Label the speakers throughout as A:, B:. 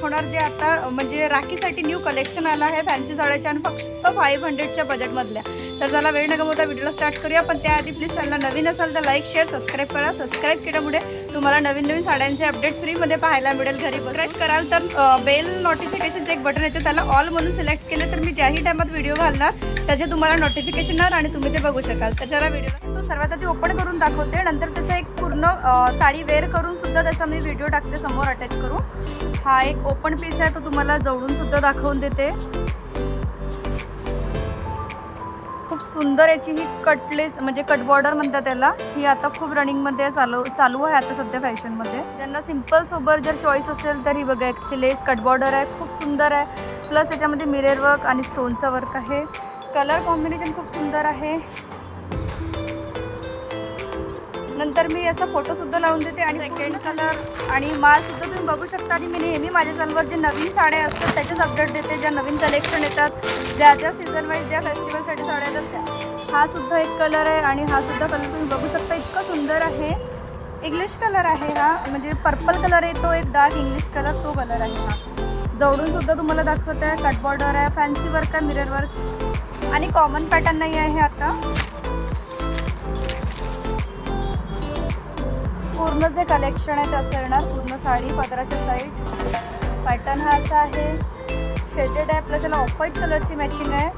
A: होणार जे आता म्हणजे राखीसाठी न्यू कलेक्शन आलं आहे फॅन्सी साड्याच्या आणि फक्त फाईव्ह हंड्रेडच्या बजेटमधल्या तर चला वेळ न गमवता व्हिडिओला स्टार्ट करूया. पण त्याआधी प्लीज चॅनलला नवीन असाल तर लाईक शेअर सबस्क्राईब करा. सबस्क्राईब केल्यामुळे तुम्हाला नवीन नवीन साड्यांचे अपडेट फ्रीमध्ये पाहायला मिळेल. घरी सबस्क्राईब कराल तर बेल नोटिफिकेशनचं एक बटन येते. त्याला ऑल म्हणून सिलेक्ट केलं तर मी ज्याही टायमात व्हिडिओ घालणार त्याचे तुम्हाला नोटिफिकेशन येणार आणि तुम्ही ते बघू शकाल. त्याच्याला व्हिडिओला सर्वात आधी ओपन करून दाखवते. नंतर त्याचा एक पूर्ण साडी वेअर करून सुद्धा त्याचा मी व्हिडिओ टाकते समोर अटॅच करून. हा एक ओपन पीस आहे तो तुम्हाला जवळून सुद्धा दाखवून देते. खूप सुंदर याची ही कटलेस म्हणजे कट बॉर्डर म्हणतात त्याला ही आता खूप रनिंगमध्ये चालू चालू आहे आता सध्या फॅशनमध्ये ज्यांना सिंपल सोबत जर चॉईस असेल तर ही बघा ॲक्च्युली लेस कट बॉर्डर आहे खूप सुंदर आहे. प्लस याच्यामध्ये मिरेर वर्क आणि स्टोनचा वर्क आहे. कलर कॉम्बिनेशन खूप सुंदर आहे. नंतर मी असा फोटोसुद्धा लावून देते आणि सेकंड कलर आणि माल सुद्धा तुम्ही बघू शकता आणि मी नेहमी माझ्या चॅनलवर जे नवीन साड्या असतात त्याचेच अपडेट देते ज्या नवीन कलेक्शन येतात ज्या ज्या सीझन वाईज ज्या फेस्टिवलसाठी साड्या येतात त्या हा सुद्धा एक कलर आहे आणि हा सुद्धा कलर तुम्ही बघू शकता. इतका सुंदर आहे. इंग्लिश कलर आहे हा म्हणजे पर्पल कलर आहे तो एक डार्क इंग्लिश कलर तो कलर आहे हा. जवळून सुद्धा तुम्हाला दाखवत आहे कट बॉर्डर आहे फॅन्सी वर्क आहे मिरर वर्क आणि कॉमन पॅटर्न नाही आहे आता. पूर्ण जे कलेक्शन आहे ते असं येणार पूर्ण साडी पदराच्या साईड पॅटर्न हा असा आहे. शेडेड आहे प्लस त्याला ऑफ व्हाईट कलरची मॅचिंग आहे.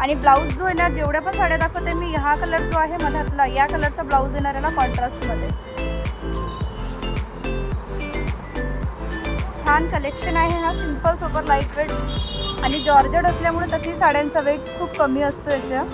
A: आणि ब्लाऊज जो येणार जेवढ्या पण साड्या दाखवते मी हा कलर जो आहे मधातला या कलरचा ब्लाऊज येणार याला कॉन्ट्रास्टमध्ये छान कलेक्शन आहे हा सिंपल सुपर लाइट वेट आणि जॉर्जट असल्यामुळे तशी साड्यांचा वेट खूप कमी असतो याच्या.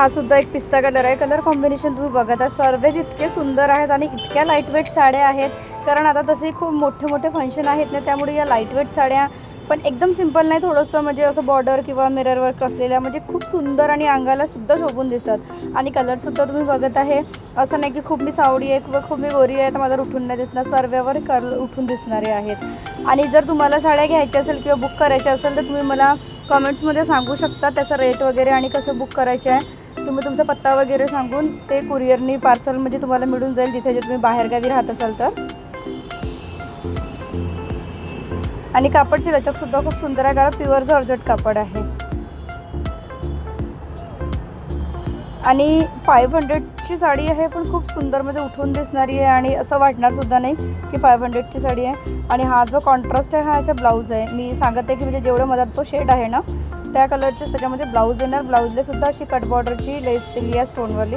A: हा सुद्धा एक पिस्ता कलर आहे. कलर कॉम्बिनेशन तुम्ही बघत आहे सर्वेज इतके सुंदर आहेत आणि इतक्या लाईटवेट साड्या आहेत. कारण आता तसे खूप मोठे मोठे फंक्शन आहेत ना त्यामुळे या लाईटवेट साड्या पण एकदम सिंपल नाही थोडंसं म्हणजे असं बॉर्डर किंवा मिरर वर्क असलेल्या म्हणजे खूप सुंदर आणि अंगाला सुद्धा शोभून दिसतात. आणि कलरसुद्धा तुम्ही बघत आहे. असं नाही की खूप मी सावडी आहे किंवा खूप मी गोरी आहे तर माझा उठून नाही दिसणार. सर्व्यावर कर उठून दिसणारे आहेत. आणि जर तुम्हाला साड्या घ्यायच्या असेल किंवा बुक करायच्या असेल तर तुम्ही मला कमेंट्समध्ये सांगू शकता त्याचा रेट वगैरे आणि कसं बुक करायचं आहे. तुम्ही तुमचा पत्ता वगैरे सांगून ते कुरिअरनी पार्सल म्हणजे तुम्हाला मिळून जाईल जिथे जे तुम्ही बाहेरगावी राहत असाल तर. आणि कापडची लचकसुद्धा खूप सुंदर आहे. कारण प्युअर जॉर्जट कापड आहे. आणि फाईव्ह हंड्रेडची साडी आहे पण खूप सुंदर म्हणजे उठून दिसणारी आहे आणि असं वाटणार सुद्धा नाही की फाईव्ह हंड्रेडची साडी आहे. आणि हा जो कॉन्ट्रास्ट आहे हा याचा ब्लाऊज आहे. मी सांगत आहे की म्हणजे जेवढं मधात तो शेड आहे ना त्या कलरचेच त्याच्यामध्ये ब्लाऊज येणार ब्लाऊजला सुद्धा अशी कट बॉर्डरची लेस दिली आहे स्टोनवाली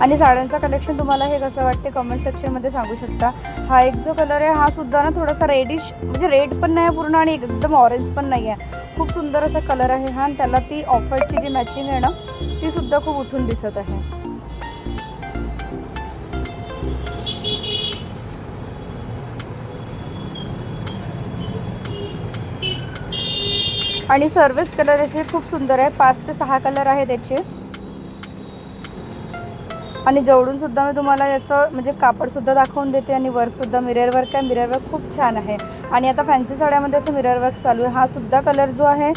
A: आणि साड्यांचा कलेक्शन तुम्हाला हे कसं वाटते कमेंट सेक्शनमध्ये सांगू शकता. हा एक जो कलर आहे हा सुद्धा ना थोडासा रेडिश म्हणजे रेड पण नाही आहे पूर्ण आणि एकदम ऑरेंज पण नाही आहे. खूप सुंदर असा कलर आहे हा आणि त्याला ती ऑफरची जी मॅचिंग आहे ना ती सुद्धा खूप उठून दिसत आहे. आणि सर्विस कलर याचे खूप सुंदर आहे. पाच ते सहा कलर आहेत याचे. आणि जवळून सुद्धा मी तुम्हाला याचं म्हणजे कापडसुद्धा दाखवून देते आणि वर्कसुद्धा मिरर वर्क आहे. मिरर वर्क खूप छान आहे. आणि आता फॅन्सी साड्यामध्ये असं मिरर वर्क चालू आहे. हा सुद्धा कलर जो आहे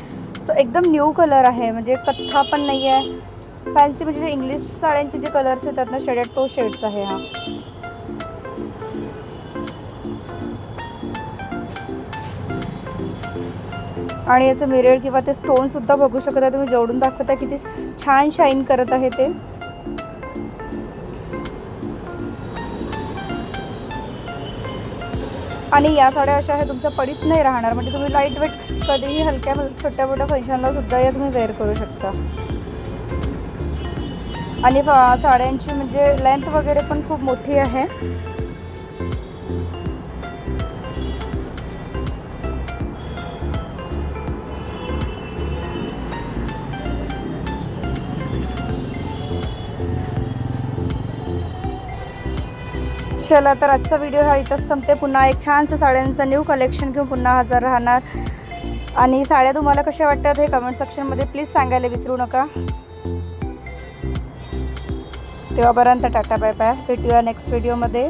A: तो एकदम न्यू कलर आहे. म्हणजे कथ्था पण नाही आहे फॅन्सी म्हणजे इंग्लिश साड्यांचे जे कलर्स येतात ना शेडेड तो शेड्स आहे हा. आणि याचं मिरर किंवा ते स्टोनसुद्धा बघू शकता तुम्ही जोडून दाखवता किती छान शाईन करत आहे ते. आणि या साड्या अशा आहे तुमच्या पडीत नाही राहणार. म्हणजे तुम्ही लाइट वेट कधीही हलक्या छोट्या मोठ्या फंक्शनला सुद्धा या तुम्ही वेअर करू शकता. आणि साड्यांची म्हणजे लेंथ वगैरे पण खूप मोठी आहे. चला तर आजचा व्हिडिओ हा इथंच संपते. पुन्हा एक छानसं साड्यांचं न्यू कलेक्शन घेऊन पुन्हा हजर राहणार. आणि साड्या तुम्हाला कशा वाटतात हे कमेंट सेक्शनमध्ये प्लीज सांगायला विसरू नका. तेव्हापर्यंत टाटा बाय बाय भेटूया नेक्स्ट व्हिडिओमध्ये